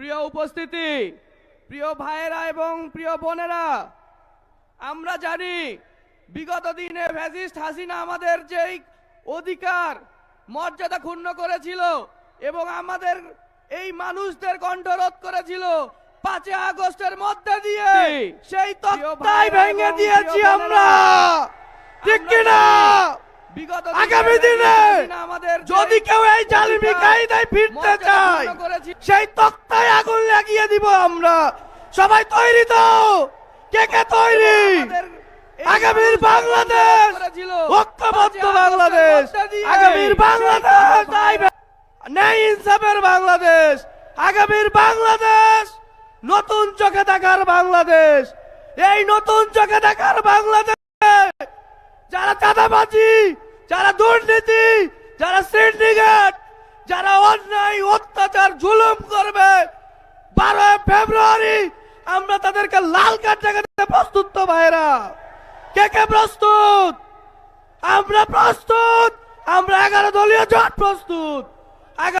প্রিয় উপস্থিতি প্রিয় ভাইয়েরা এবং প্রিয় বোনেরা আমরা জানি বিগত দিনে ফ্যাসিস্ট হাসিনা আমাদের যেই অধিকার মর্যাদা ক্ষুণ্ণ করেছিল এবং আমাদের এই মানুষদের কণ্ঠরোধ করেছিল পাঁচই আগস্টের মধ্যে দিয়ে সেই তক্তাই ভেঙে দিয়েছি আমরা। ঠিক কিনা? বিগত আগামী দিনে আমাদের যদি কেউ এই জালিমি কায়দায় ফিরতে চায় সেই তক্তায় লাগিয়ে দিব আমরা। সবাই তৈরি তো। কে কে তৈরি? আগামীর বাংলাদেশ ঐক্যবদ্ধ বাংলাদেশ। দিয়ে আগামীর বাংলাদেশ ন্যায় ইনসাফের বাংলাদেশ। আগামীর বাংলাদেশ নতুন চোখে দেখার বাংলাদেশ। এই নতুন চোখে দেখার বাংলাদেশ। যারা চাঁদাবাজি যারা দুর্নীতি যারা সিন্ডিকেট যারা অন্যায় অত্যাচার জুলুম ফেব্রুয়ারি আমরা তাদেরকে লাল কার্ড দেখাতে প্রস্তুত তো ভাইরা কে কে প্রস্তুত? আমরা প্রস্তুত। আমরা এগারো দলীয় জোট প্রস্তুত।